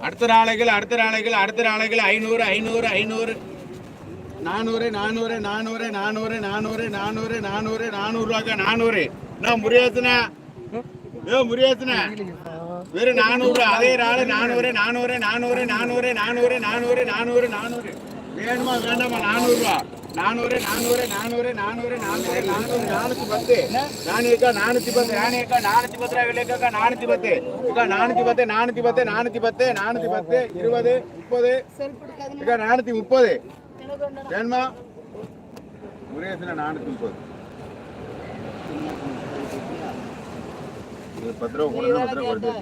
அடுத்த நாளைகள் அடுத்த நாளைகள் அடுத்த நாளைகள் ஐநூறு ஐநூறு ஐநூறு நானூறு நானூறு நானூறு நானூறு நானூறு நானூறு நானூறு நானூறுவாக்கா நானூறு நான் முறியாச்சுனா ஏ முறியாச்சுனா வெறும் நானூறு அதே நாள் நானூறு நானூறு நானூறு நானூறு நானூறு நானூறு நானூறு நானூறு வேணுமா வேண்டாமா நானூறுரூவா நானூறு நானூறு நானூறு நானூறு நானூறு நானூறு நானூற்றி பத்து. நானூறுக்கா நானூற்றி பத்து நானூறுக்கா நானூற்றி பத்து ரூபா விலைக்கா நானூற்றி பத்து. அக்கா நானூற்றி பத்து நானூற்றி பத்து நானூற்றி பத்து நானூற்றி பத்து இருபது முப்பது. அக்கா நானூற்றி முப்பது. வேணுமா? முருகேசன நானூற்றி முப்பது. பத்து ரூபா பத்து ரூபா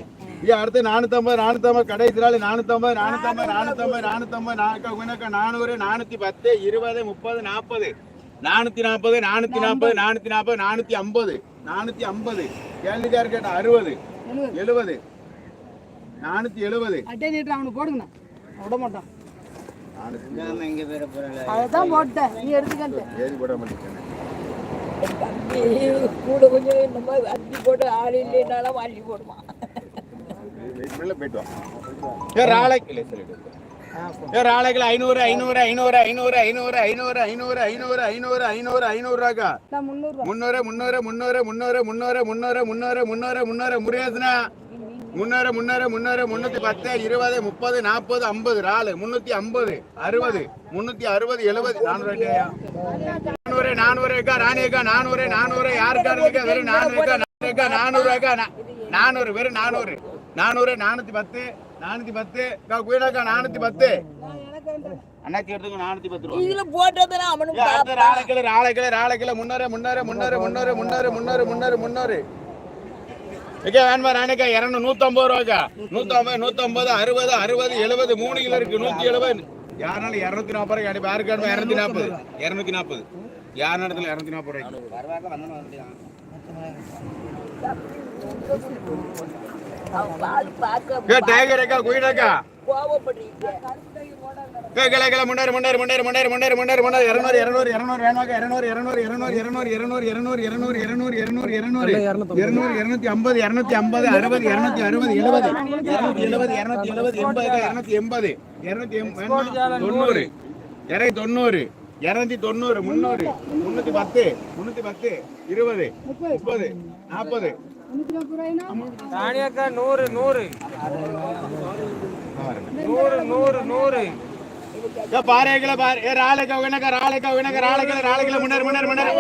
ஐயா அடுத்து நானூத்தம்பது நானூத்தம்பது கடைசி நாள் நானூத்தம்பது நானூத்தம்பது நானூத்தம்பது நானூத்தம்பது நாக்கா உனக்கா நானூறு நானூத்தி பத்து இருபது முப்பது நாற்பது. நானூத்தி நாற்பது நானூத்தி நாற்பது நானூத்தி நாற்பது நானூத்தி ஐம்பது நானூத்தி ஐம்பது கேள்விக்கார் கேட்ட அறுபது. எழுபது. நானூத்தி எழுபது அட்டை அவனுக்கு போடுங்கண்ணா. விட மாட்டான். அதான் போட்டேன். நீ எடுத்துக்கன்ட்டு. ஏறி போட மாட்டேங்கிறேன். கூட கொஞ்சம் அரிசி போட்டு ஆள் இல்லைனாலும் அள்ளி போடுவான். ராளைக்கு ஐநூறு ஐநூறு ஐநூறு ஐநூறு ஐநூறு ஐநூறு ஐநூறு ஐநூறு ஐநூறு ஐநூறு ஐநூறு ரூபாக்கா முன்னூறு முன்னூறு முன்னூறு முன்னூறு முன்னூறு முன்னூறு முன்னூறு முன்னூறு முன்னூறு முருகேசனா முன்னூறு முன்னூறு முன்னூறு முன்னூத்தி பத்து இருபது முப்பது நாற்பது ஐம்பது ராலு முன்னூத்தி ஐம்பது அறுபது முன்னூத்தி அறுபது எழுபது நானூறு. நானூறு நானூறு அக்கா ராணி அக்கா நானூறு நானூறு இருக்கா வெறும் நானூறு அக்கா நானூறு அக்கா நானூறு அக்கா நா- நானூறு வெறும் நானூறு நானூறு நானூத்தி பத்து நானூத்தி பத்து. அக்கா குயிலக்கா நானூத்தி பத்து. அண்ணாச்சி எடுத்துக்கோ நானூத்தி பத்து ரூபா இதுல அவனுக்கு ராளைக்கிழ முன்னூறு முன்னூறு முன்னூறு முன்னூறு முன்னூறு முன்னூறு முன்னூறு முன்னூறு. ஓகே வேணுமா ராணிக்கா இரநூறு நூத்தம்பது ரூபாக்கா நூத்தம்பது நூத்தம்பது அறுபது அறுபது எழுபது மூணு கிலோ இருக்கு. நூத்தி எழுபது. யாருனாலும் இரநூத்தி நாற்பது ரூபாய் கிடைக்கும் யாருக்கு வேணுமா? இரநூத்தி நாற்பது இரநூத்தி நாற்பது யார் இடத்துல இரநூத்தி நாற்பது ரூபாய்க்கு? அவன் பால் பார்க்க ஏ டைகர் அக்கா குயிலக்கா கோவப்படுறீங்க. ஏ கிளை கிளை முன்னேறு முன்னேறு முன்னேறு முன்னேறு முன்னேறு முன்னேறு முன்னேறு. இரநூறு இரநூறு இரநூறு இரநூறு இரநூறு இரநூறு இரநூறு இரநூறு இரநூறு இரநூறு இரநூறு இரநூறு இரநூறு. இரநூறு இரநூத்தி ஐம்பது இரநூத்தி ஐம்பது அறுபது இரநூத்தி அறுபது எழுபது. இரநூத்தி எழுபது இரநூத்தி எழுபது எண்பது இரநூத்தி எண்பது. இரநூத்தி? தொண்ணூறு. இரநூத்தி தொண்ணூறு. இரநூத்தி தொண்ணூறு முந்நூறு. முன்னூத்தி பத்து முன்னூத்தி பத்து இருபது முப்பது நாற்பது. முந்நூற்றி நூறு நூறு. நூறு நூறு நூறு. ஏ பாறைகள பாரு. ஏ ராளைக்கா உனக்க ராளைக்கா உனக்க ராளைக்கல ராளைக்கல முன்னர் முன்னர் முன்னேறு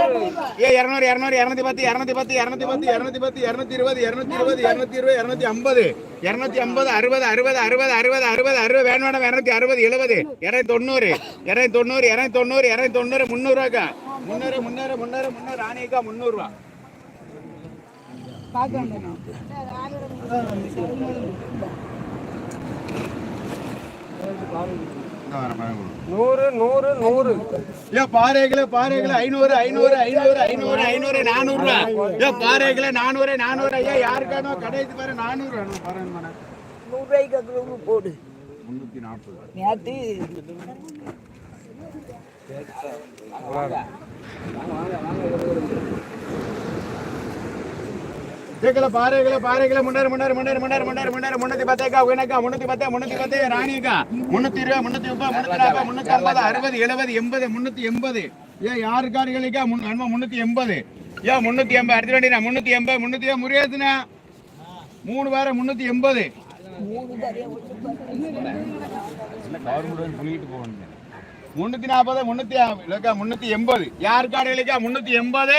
ஏ இரநூறு இரநூறு இரநூத்தி பத்து இரநூத்தி பத்து இரநூத்தி பத்து இரநூத்தி பத்து இரநூத்தி இருபது இரநூத்தி இருபது இரநூத்தி இருபது இரநூத்தி ஐம்பது. இரநூத்தி ஐம்பது அறுபது அறுபது அறுபது அறுபது அறுபது அறுபது. வேணும் வேணும் இரநூத்தி அறுபது எழுபது. இரநூத்தி தொண்ணூறு இரநூத்தி தொண்ணூறு இரநூத்தி தொண்ணூறு இரநூத்தி தொண்ணூறு முந்நூறுவாக்கா முன்னூறு முன்னூறு முன்னூறு முன்னூறு ஆணையக்கா முந்நூறுரூவா நூறு நூறு நூறு. ஏ பாறைகள பாறைகள ஐநூறு ஐநூறு ஐநூறு ஐநூறு ஐநூறு நானூறு ரூபா ஏ பாறைகள நானூறு நானூறு ஐயா யாருக்கானோ கடைசி பாரு நானூறு வேணும் பாரு மேடம். நூறு ரூபாய்க்கு அப்புறம் போடு. முன்னூத்தி நாற்பது. நேற்று கேக்கல பாறைகள பாறைகள முன்னேறு முன்னேறு முன்னேறு முன்னேறு முன்னேறு முன்னேறு. முன்னூத்தி பத்தேக்கா உனக்கா முன்னூத்தி பத்தே முன்னூத்தி பத்தே. ராணிக்கா முன்னூத்தி இருபது முன்னூத்தி முப்பது முன்னூத்தி நாற்பது முன்னூத்தி ஐம்பது அறுபது எழுபது எண்பது முன்னூத்தி எண்பது. ஏன் யாருக்காரிகளுக்கா முன்னூத்தி எண்பது. ஏன் முன்னூத்தி எண்பது அடுத்த வேண்டிய முன்னூத்தி எண்பது முன்னூத்தி முறியாதுனா மூணு பேரை முன்னூத்தி எண்பது. முன்னூத்தி நாற்பது முன்னூத்தி முன்னூத்தி எண்பது. யார் கார்டுகளுக்கா முன்னூத்தி எண்பது.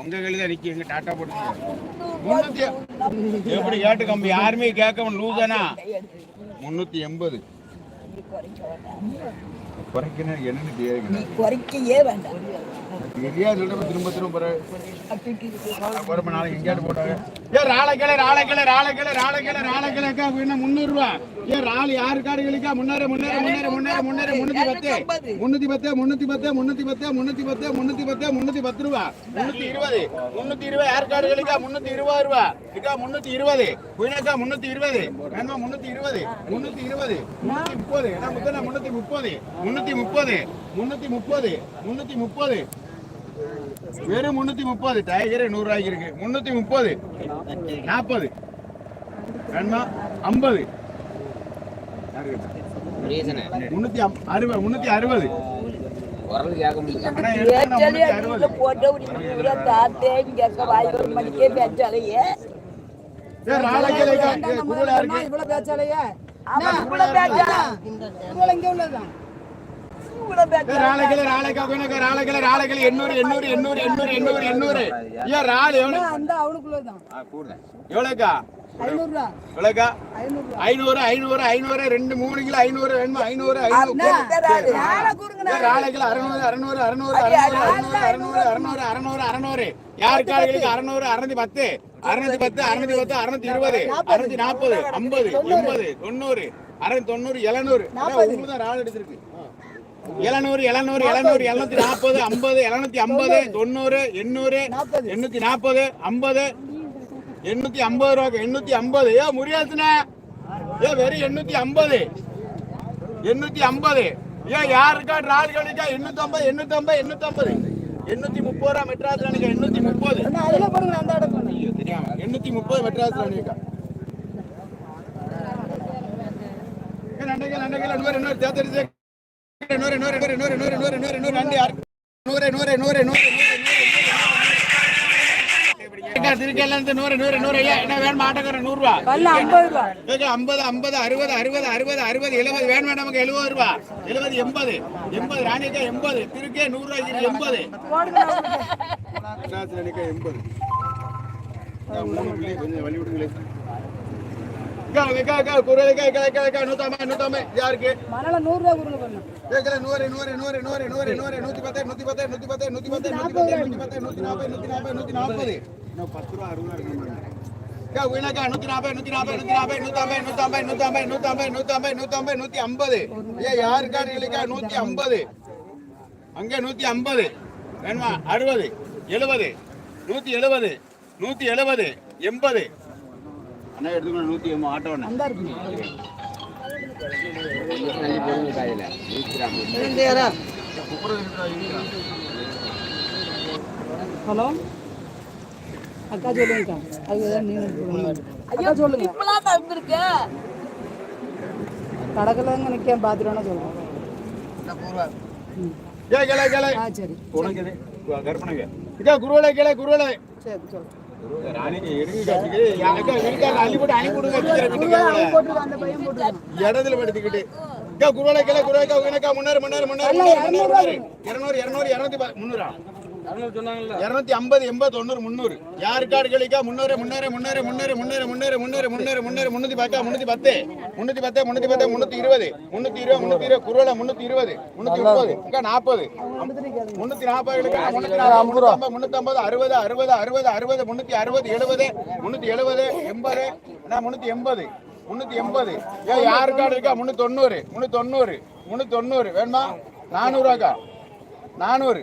உங்க கையில நிக்கி எங்க டாட்டா போட்டு எப்படி கேட்டு கம்பி? யாருமே கேட்க லூசானா? முன்னூத்தி எண்பது. குறைக்கணும் என்னன்னு கேட்கணும் குறைக்கையே வேண்டாம். தெரியாது சொல்றப்ப திரும்ப திரும்ப அப்புறமா நாளைக்கு எங்கேயாட்டு போட்டாங்க ராள் யாரு காடுகளுக்கா? முன்னேற முன்னேற முன்னேற முன்னேற முன்னேற முன்னூத்தி பத்து. முன்னூத்தி பத்து முன்னூத்தி பத்து முன்னூத்தி பத்து முன்னூத்தி பத்து முன்னூத்தி பத்து முன்னூத்தி பத்து ரூபா. முன்னூத்தி இருபது. முன்னூத்தி இருபது யார் காடுகளுக்கா? முன்னூத்தி இருபது ரூபா. இருக்கா முன்னூத்தி இருபது. குயினக்கா முன்னூத்தி இருபது. வேணுமா முன்னூத்தி இருபது? முன்னூத்தி இருபது. முன்னூத்தி முப்பது. முன்னூத்தி முப்பது. முன்னூத்தி முப்பது. முன்னூத்தி முப்பது. முன்னூத்தி முப்பது. வெறும் முன்னூத்தி முப்பது. டைகரே நூறு ரூபாய்க்கு இருக்கு முன்னூத்தி முப்பது. நாற்பது ஐம்பது. முன்னூத்தி அறுபது முன்னூத்தி அறுபது. பேச்சாலையே. இங்க உள்ளதுதான். எவ்வளோக்கா? ஐநூறு ஐநூறு ஐநூறு ரெண்டு மூணு கிலோ ஐநூறு வேணுமா? ஐநூறு ஏ, ராளைக்கலை அறுநூறு அறுநூறு அறுநூறு அறுநூறு அறுநூறு அறுநூறு அறுநூறு அறுநூறு யார் காடுகளுக்கு அறுநூறு அறுநூத்தி பத்து? அறுநூத்தி பத்து அறுநூத்தி பத்து அறுநூத்தி இருபது. அறுநூத்தி நாற்பது ஐம்பது எண்பது தொண்ணூறு அறுநூத்தி தொண்ணூறு எழுநூறு. தான் ராள் எடுத்திருக்கு. எழுநூறு எழுநூறு எழுநூறு எழுநூத்தி நாற்பது ஐம்பது எழுநூத்தி ஐம்பது தொண்ணூறு எண்ணூறு எண்ணூத்தி நாற்பது ஐம்பது எண்ணூத்தி ஐம்பது ரூபா எண்ணூத்தி ஐம்பது. ஏ முரியாசுனே ஏ வெறும் எண்ணூத்தி ஐம்பது. எண்ணூத்தி ஐம்பது. ஏன் யாருக்கா ராள்களுக்கா எண்ணூத்தி ஐம்பது எண்ணூத்தி ஐம்பது எண்ணூத்தி ஐம்பது. எண்ணூத்தி முப்பது ரூபா மெட்ராஸ்ல எனக்கு எண்ணூத்தி முப்பது. தெரியாம. எண்ணூத்தி முப்பது மெட்ராஸ்ல நிக்கா. நண்டைகள் நண்டைகள் இன்னொரு இன்னொரு தேர்ந்தெடுத்து இன்னொரு இன்னொரு இன்னொரு இன்னொரு இன்னொரு இன்னொரு இன்னொரு இன்னொரு ரெண்டு யாரு நூறு நூறு நூறு நூறு திருக்கெல்லாம் நூறு நூறு நூறு ஐயா என்ன வேணுமா ஆட்டக்கார நூறு ரூபா பல்ல ஐம்பது ரூபா ஐம்பது ஐம்பது அறுபது அறுபது அறுபது அறுபது எழுபது வேணும் நமக்கு எழுபது ரூபா எழுபது எண்பது எண்பது ராணிக்கா எண்பது திருக்கே நூறு ரூபாய்க்கு எண்பது போடுங்க எண்பது கொஞ்சம் வழி விடுங்களே அக்கா, அக்கா, அக்கா, குரல் அக்கா, அக்கா, அக்கா, அக்கா, யாருக்கு? மணல நூறு ரூபா பண்ணு நூறு, நூறு, நூறு, நூறு, நூறு, நூறு, நூத்தி பத்து, நூத்தி பத்து, நூத்தி பத்து, நூத்தி பத்து, நூத்தி பத்து, நூத்தி பத்து, நூத்தி நாற்பது, நூத்தி நாற்பது, நூத்தி நாற்பது. இன்னும் பத்து ரூபா, அறுபது ரூபா இருக்கு பாருங்க. அக்கா, வீணாக்கா, நூத்தி நாற்பது, நூத்தி நாற்பது, நூத்தி நாற்பது, நூத்தம்பது, நூத்தம்பது, நூத்தம்பது, நூத்தம்பது, நூத்தம்பது, நூத்தம்பது, நூத்தி ஐம்பது. ஏன் யாருக்கா இல்லைக்கா நூத்தி ஐம்பது அங்க நூத்தி ஐம்பது வேணுமா அறுபது எழுபது நூத்தி எழுபது நூத்தி எழுபது எண்பது அண்ணா எடுத்துக்கணும் நூற்றி எண்பது ஆட்டோ அண்ணா. ஹலோ? அக்கா சொல்லுங்கக்கா. அது அக்கா சொல்லுங்க. கடகலங்க நிற்க பார்த்துட்டோன்னு சொல்கிறேன் ஆ சரி. கற்பனைங்க குருவலை கிளை குருவலை. சரி சொல்லுங்கள் இடத்துல படுத்துக்கிட்டு குருவாக்கா குருவாக்கா முன்னாரு முன்னாரு முன்னாரு முன்னாரு இருநூறு இருநூறு இருநூத்தி முந்நூறா? இருநூத்தி ஐம்பது எண்பது தொண்ணூறு முந்நூறு. யாரு கார்டு கழிக்கா? முன்னூறு முன்னூறு முன்னூறு முன்னூறு முன்னூறு முன்னூறு முன்னூறு முன்னூறு முன்னூறு முன்னூத்தி பத்தா முன்னூத்தி பத்து. முன்னூத்தி பத்து முன்னூத்தி பத்து முன்னூத்தி இருபது. முன்னூத்தி இருபது முன்னூத்தி இருபது குருவலை முன்னூத்தி இருபது முன்னூத்தி முப்பது நாற்பது முன்னூத்தி நாற்பது இருக்கு முன்னூத்தி நாற்பது முன்னூத்தி ஐம்பது அறுபது அறுபது அறுபது அறுபது முன்னூத்தி அறுபது எழுபது முன்னூத்தி எழுபது எண்பது. முன்னூத்தி எண்பது முன்னூத்தி எண்பது. ஏன் யாரு கார்டு இருக்கா? முன்னூத்தி தொண்ணூறு முன்னூத்தி தொண்ணூறு முன்னூத்தி தொண்ணூறு. வேணுமா? நானூறுவாக்கா நானூறு.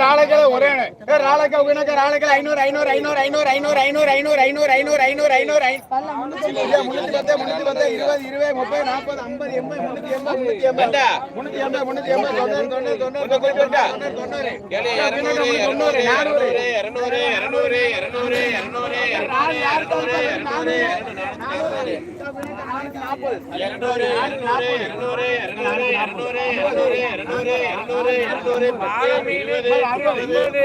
ராளைக்கல ஒரே ராளைக்கா உனக்கு ராளைக்கல ஐநூறு ஐநூறு ஐநூறு ஐநூறு ஐநூறு ஐநூறு ஐநூறு ஐநூறு ஐநூறு ஐநூறு ஐநூறு முன்னூத்தி பத்து முன்னூத்தி பத்து இருபது இருபது முப்பது நாற்பது ஐம்பது எண்பது முன்னூத்தி எண்பது முன்னூத்தி எண்பது முன்னூத்தி எண்பது முன்னூத்தி எண்பது தொண்ணூறு தொண்ணூறு தொண்ணூறு தொண்ணூறு தொண்ணூறு தொண்ணூறு நானூறு இருநூறு இருநூறு இருநூறு இருநூறு நாலு யாருக்கு நானூறு நாற்பது இருநூறு இருநூறு இருநூறு இருநூறு இருநூறு இருநூறு இருநூறு இருநூறு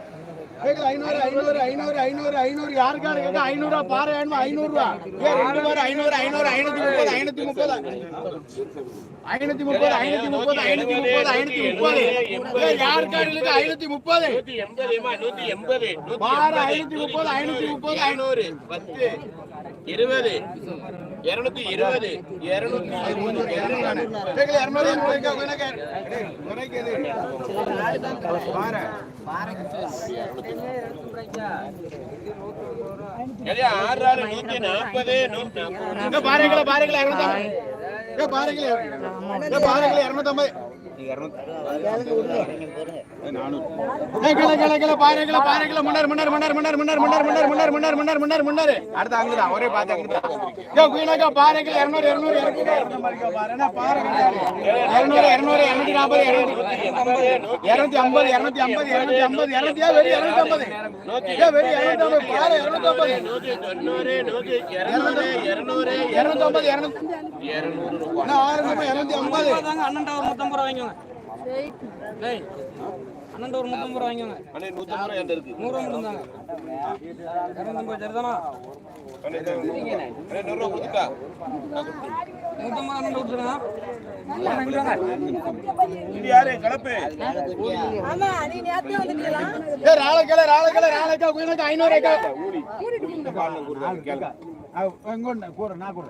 கேக்குது ஐநூறு ஐநூறு ஐநூறு ஐநூறு ஐநூறு. யாருக்கா இருக்குது ஐநூறு பாரு வேணுமா? ஐநூறு ரூபா ரெண்டு பேர் ஐநூறு ஐநூறு ஐநூத்தி முப்பது ஐநூத்தி இருபது. இருநூத்தி இருபது இருநூத்தி இருபது ஆறு நூத்தி நாற்பது பாருங்களா பாருங்களா பாருங்களா. பாருங்களா இரநூத்தம்பது அண்ணன் மொத்தம் கூட வாங்கிக்கோங்க அண்ணன் ஒரு நூற்றம்பது ரூபா வாங்கிக்கோங்க. அண்ணே நூற்றம்பது ரூபா என்கிட்ட இருக்கு. நூறுரூவா மட்டும் தாங்க இரநூத்தம்பது சரிதானா அண்ணே நூறுரூவா கொடுத்துட்டா? நூற்றம்பது அண்ணன் கொடுத்துருங்க. ஐநூறு ఇంకోండి కూర నా కూర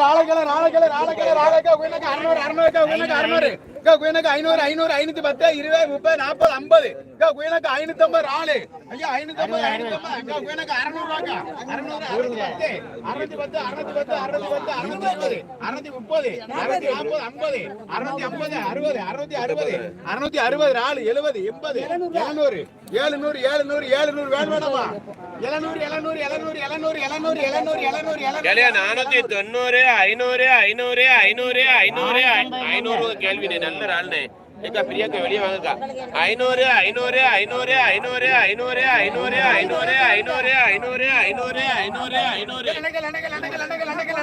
రాళ్ళకెళ్ళ రాళ్ళకెళ్ళ రాళ్ళకెళ్ళ రాళ్ళక పోయినాక అరనూరు అరనూరుగా పోయినాక అరనూరు ఇంకా పోయినాక ఐనూరు ఐనూరు ఐనూతి పత్తే ఇరవై ముప్పై నాற்பది అంబది ఇంకా పోయినాక ఐను తొంభై రాలే అయ్యా ఐను తొంభై ఐను తొంభై ఇంకా పోయినాక అరనూరు రాక అరనూరు అరవతి పత్తే అరవతి పత్తే అరవతి పత్తే అరవతి ఐదు అరవతి ముప్పది అరవతి నాற்பది అంబది అరవతి అంబది అరవది అరవతి అరవది அறுநூத்தி அறுபது நாலு எழுபது எண்பது எழுநூறு ஏழுநூறு ஏழுநூறு ஏழுநூறு வேணுமாடா நானூத்தி தொண்ணூறு ஐநூறு ஐநூறு ஐநூறு ஐநூறு ஐநூறு கேள்வி நல்ல ஆள்னே ஏக்கா பிரியாக்கா வெளியே வாங்கக்கா ஐநூறு ஐநூறு ஐநூறு ஐநூறு ஐநூறு ஐநூறு ஐநூறு ஐநூறு ஐநூறு ஐநூறு ஐநூறு ஐநூறு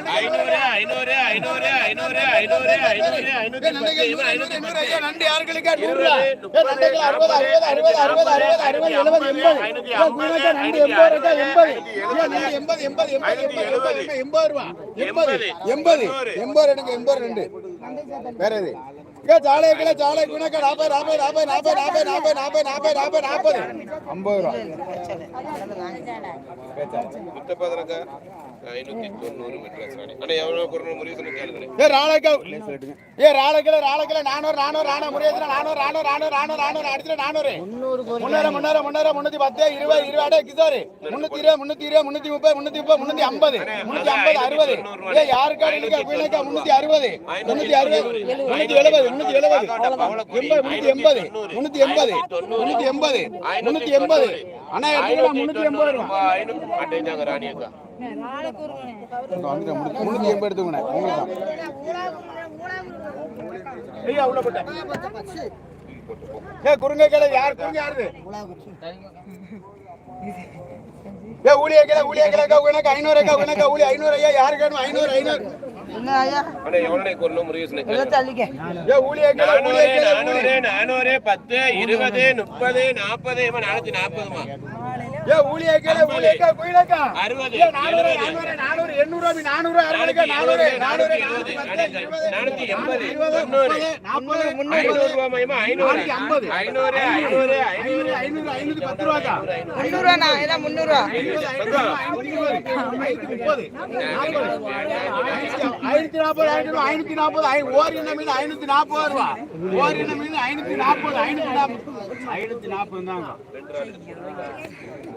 லண்டகல், லண்டகல், லண்டகல், லண்டகல், லண்டகல், லண்டகல். ஐநூறு ஐநூறு ஐநூறு ஐநூறு ஐநூறு ஐநூறு ஐநூத்தி ஏய், பத்து லண்டகல், இவன் நூறு, ஐநூத்தி நூறு, பத்து ஐயா, நண்டு யாருக்குள்ளக்கா? நூறு ரூபா. ஏய், லண்டகல், அறுபது, அறுபது, அறுபது, அறுபது, அறுபது, அறுபது, எழுபது, எண்பது. ஏய், குயினக்கா, நண்டு எண்பது இருக்கா? எண்பது. ஏய், நண்டு எண்பது, எண்பது, எண்பது, எண்பது, எண்பது, எண்பது, எண்பது ரூபா. எண்பது, எண்பது, எண்பது எடுங்க, எண்பது ரெண்டு. வேற எது? ஏய், சாலை கிலோ, சாலை குயினக்கா, நாற்பது, நாற்பது, நாற்பது, நாற்பது, நாற்பது, நாற்பது, நாற்பது, நாற்பது, நாற்பது. ஐம்பது ரூபா முப்பது முப்பது முன்னூத்தி எண்பது அண்ணா முன்னூத்தி எண்பது ரூபா. முன்னூத்தி கேள யார் குறுங்க யாருது ஏ ஊழிய கேள உனக்கு ஐநூறு அக்கா உனக்கு ஊழி ஐயா யார் கேணும் ஐநூறு ஐநூறு பத்து இருபது முப்பது நாற்பது நானூத்தி நாற்பதுமா? ஏ ஊழியக்கா குயிலக்கா அறுபது நானூறு நானூறு நானூறு எண்ணூறு நானூறு நானூறு நானூறு நானூத்தி எண்பது நாற்பது ஐநூறு ரூபாய் மயமா ஐநூறு ஐம்பது. ஐநூறு ஐநூறு ஐநூறு ஐநூறு ஐநூத்தி பத்து ரூபாக்கா முந்நூறுவாண்ணா இதான் முந்நூறுவா ஐநூத்தி நாற்பது ஐநூறு ஐநூத்தி நாற்பது ஓர் என்ன மீன் ஐநூத்தி நாற்பது ரூபா ஓர் என்ன மீன் ஐநூத்தி நாற்பது ஐநூத்தி நாற்பது ஐநூத்தி நாற்பது தாங்க நீனே தூக்க முடியல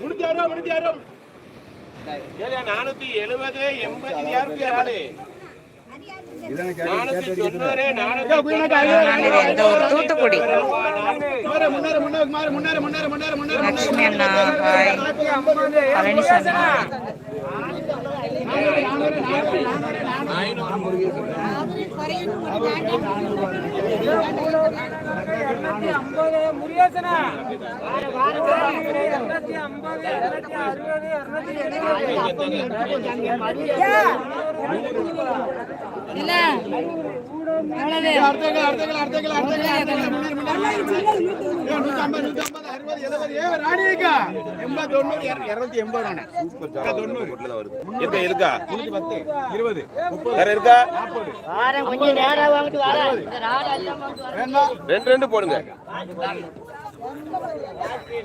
முடிஞ்சாரோ முடிஞ்சாரோ நானூத்தி எழுபது எண்பது இருபத்தி நாலு தூத்துக்குடி லட்சுமி அண்ணா ஹாய் பழனிசாமி ஹாய் ஐம்பது முருகேசனா இரநூத்தி ஐம்பது இரநூத்தி ரெண்டு ரெண்டு போடுங்க.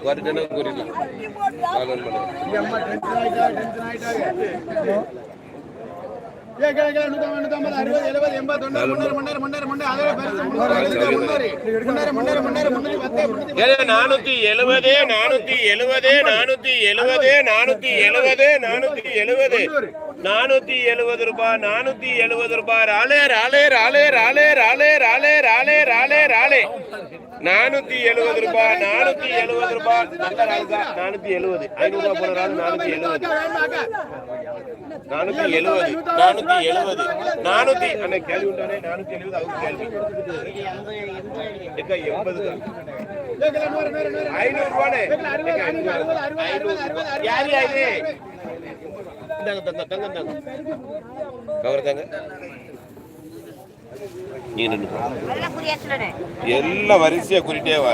வருதுன்னு புரியல. நானூத்தி எழுபது நானூத்தி எழுபது நானூத்தி எழுபது நானூத்தி எழுபது நானூத்தி எழுபது நானூத்தி எழுபது ரூபாய் நானூத்தி எழுபது ரூபாய். ராலே ராலே ராலே ராலே ராலே ராலே ராலே ராலே ராலே. நானூத்தி எழுபது ரூபாய் நானூத்தி எழுபது ரூபாய். நல்ல நானூத்தி எழுபது ஐநூறு ரூபாய் போன நானூத்தி எழுபது. நானூத்தி எழுபது. நானூத்தி எழுபது. நானூத்தி அண்ணா கேள்வி உண்டானே? நானூத்தி எழுபது அவங்க கேள்வி. எக்கா எண்பது ஐநூறு ரூபானே? யாரு யாரு? இந்தாங்க தங்க தங்க தங்க. கவர் தாங்க. எல்லாம் வரிசையா குறிட்டே வா.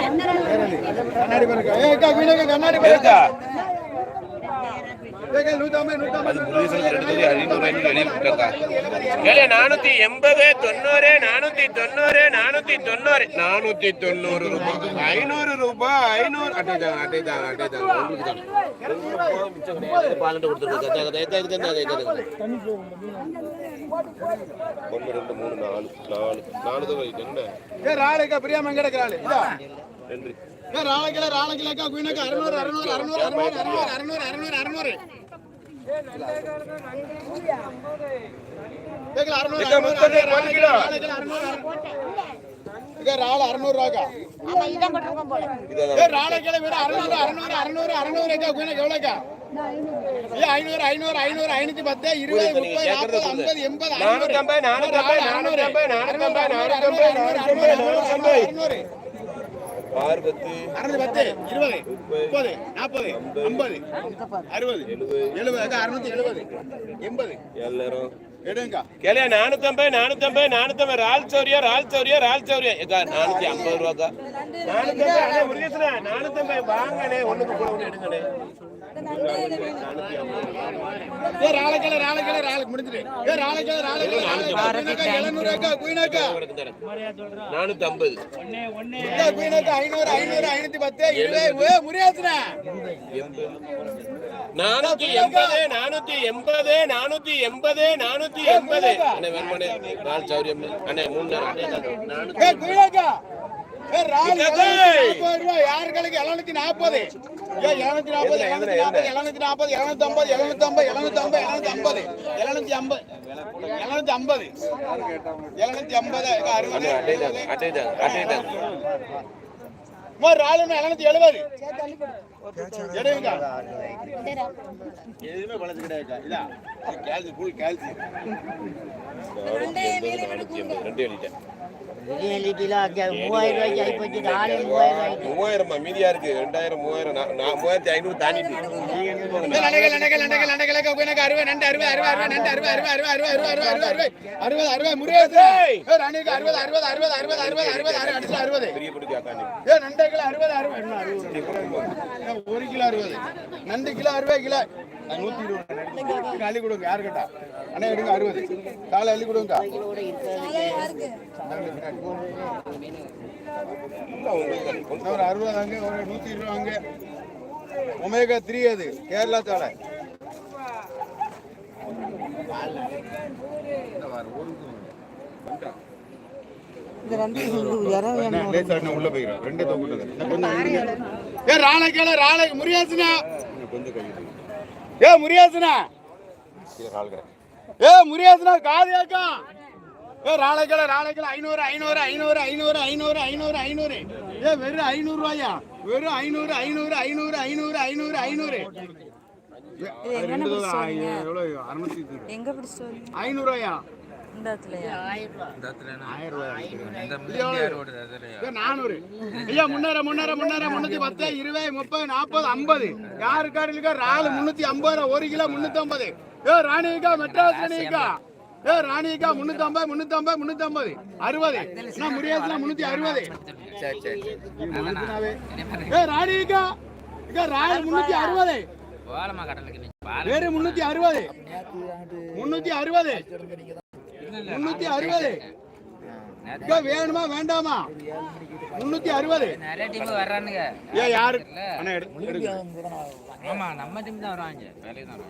நானூத்தி எண்பது தொண்ணூறு நானூத்தி தொண்ணூறு நானூத்தி தொண்ணூறு. நானூத்தி தொண்ணூறு ரூபாய். ஐநூறு ரூபாய் ஐநூறு. அட்டைதான் அட்டைதான் அட்டைதான் ஒன்று ரெண்டு மூணு நாலு நாலு நாலு தான் என்ன பிரியாமங்க ராளைக்கல ராளைக்கலக்கா குயினக்கா அறுநூறு அறுநூறு அறுநூறு அறுநூறு அறுநூறு அறுநூறு அறுநூறு அறுநூறு அறுநூறு. ராள் அறுநூறு ரூபாக்கா ராளைக்கல விட அறுநூறு அறுநூறு அறுநூறு அறுநூறு அக்கா குயினக்கு எவ்வளோக்கா ஐநூறு ஐநூறு ஐநூறு ஐநூத்தி பத்து இருபது முப்பது நாற்பது ஐம்பது எண்பது நானூத்தி ஐம்பது, நானூத்தி ஐம்பது. அறுநூறு ஆறு பத்து அறுநூத்தி பத்து இருபது முப்பது நாற்பது ஐம்பது அறுபது எழுபது அறுநூத்தி எழுபது எண்பது. எல்லாரும். கேளியா நானூத்தி ஐம்பது நானூத்தி ஐம்பது நானூத்தி ஐம்பது ரால் சௌரியா ரால் சௌரியா ரால் சௌரியா. ஏக்கா நானூத்தி ஐம்பது ரூபாக்கா. நானூத்தி ஐம்பது அண்ணே முருகேசனா நானூத்தி ஐம்பது வாங்கண்ணே ஒண்ணுக்கு கூட ஒண்ணு எடுங்கண்ணே. நானூத்தி ஐநூறு ஐநூறு ஐநூத்தி பத்து. முடியாதுண்ணா நானூத்தி எண்பது நானூத்தி எண்பது நானூத்தி எண்பது நானூத்தி எண்பது. அண்ணே சௌரியம் அண்ணே மூணு நேரம். யாருக்களுக்கு எழுநூத்தி நாற்பது. எழுநூத்தி நாற்பது எழுநூத்தி நாற்பது எழுநூத்தி நாற்பது எழுநூத்தி ஐம்பது. எழுநூத்தி ஐம்பது. எழுநூத்தி ஐம்பது. ஐம்பது எழுநூத்தி ஐம்பது எழுநூத்தி ஐம்பது எழுநூத்தி ஐம்பது அறுபது ஒரு எழுநூத்தி எழுபது. எதுவுமே பழசு கிடையாதுக்கா இதா கேல்சி ஃபுல் கேல்சி ரெண்டு எழுதிட்டேன் மூவாயிரம் மீதியா இருக்கு ரெண்டாயிரம் மூவாயிரம் மூவாயிரத்தி ஐநூறு தாண்டிட்டு அறுபது நண்டு அறுபது அறுபது அறுபது நண்டு அறுபது அறுபது அறுபது அறுபது அறுபது அறுபது அறுபது அறுபது அறுபது முருகேசு ஏ அறுபது அறுபது அறுபது அறுபது அறுபது அறுபது அறுபது அறுபது பெரிய அறுபது அறுபது அறுபது ஒரு கிலோ அறுபது. நண்டு கிலோ அறுபது கிலோ. நூத்தி இருபது அள்ளி கொடுங்க யாரு கேட்டா அண்ணா எடுங்க அறுபது. காலை அள்ளி கொடுங்க ஒரு அறுபது அங்க ஒரு நூத்தி இருபது அங்க. ஒமேகா த்ரீ அது கேரளா சாலை இன்னும் உள்ள போயிடும் ரெண்டு தொகுட்டது ஏ ராணை கேளு ராணை முரியாசனா ஏ முரியாசனா ஏ முரியாசுனா காது ஏக்கா ஏ ராணை கேளு ராணை கேளு. ஐநூறு ஐநூறு ஐநூறு ஐநூறு ஐநூறு ஐநூறு ஐநூறு. ஏ வெறும் ஐநூறு ரூபாயா? வெறும் ஐநூறு ஐநூறு ஐநூறு ஐநூறு ஐநூறு ஐநூறு. எங்க பிடிச்சோம் ஐநூறு ரூபாயா? இந்த இடத்துலயா ஆயிரம் ரூபாய் இது நானூறு. ஐயா. முன்னேற முன்னேற முன்னேற முன்னூத்தி பத்து இருபது முப்பது நாற்பது ஐம்பது. யாரு காரிலுக்கா ராலு முன்னூத்தி ஐம்பது ரூபா ஒரு கிலோ முன்னூத்தி ஐம்பது ஏ ராணிக்கா மெட்ராஸ் ராணிக்கா ஏ ராணிக்கா முன்னூத்தி ஐம்பது முன்னூத்தி ஐம்பது முன்னூத்தி ஐம்பது அறுபது? முடியாதுல முன்னூத்தி அறுபது. ஏ ராணிக்கா இங்க ராலு முன்னூத்தி அறுபது. வேறு முன்னூத்தி அறுபது. முன்னூத்தி அறுபது. முன்னூத்தி அறுபது. வேணுமா வேண்டாமா? முன்னூத்தி அறுபது. நிறைய டீம் வர்றானுங்க. ஏ யாரு? அண்ணா எடு எடுங்க. ஆமா நம்ம டீம் தான் வராங்க வேலைக்கு தான்